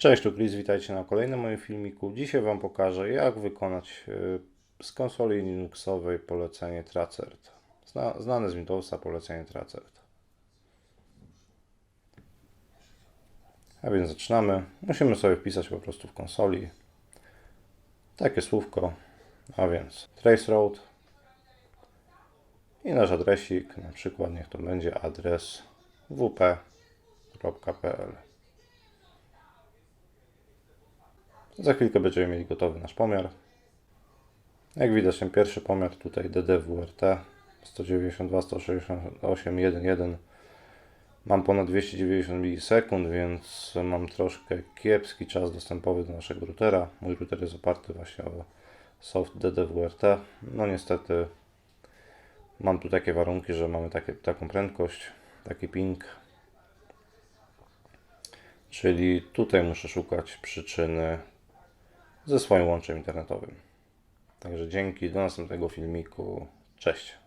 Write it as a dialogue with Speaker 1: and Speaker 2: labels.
Speaker 1: Cześć, tu Chris, witajcie na kolejnym moim filmiku. Dzisiaj Wam pokażę, jak wykonać y, z konsoli Linuxowej polecenie Tracert. Zna, znane z Windowsa polecenie Tracert. A więc zaczynamy. Musimy sobie wpisać po prostu w konsoli takie słówko, a więc traceroute i nasz adresik, na przykład niech to będzie adres wp.pl. Za chwilkę będziemy mieli gotowy nasz pomiar. Jak widać ten pierwszy pomiar tutaj DDWRT 192 168 1.1 mam ponad 290 milisekund, więc mam troszkę kiepski czas dostępowy do naszego routera. Mój router jest oparty właśnie o soft DDWRT. No niestety mam tu takie warunki, że mamy takie, taką prędkość, taki ping. Czyli tutaj muszę szukać przyczyny ze swoim łączem internetowym. Także dzięki, do następnego filmiku. Cześć.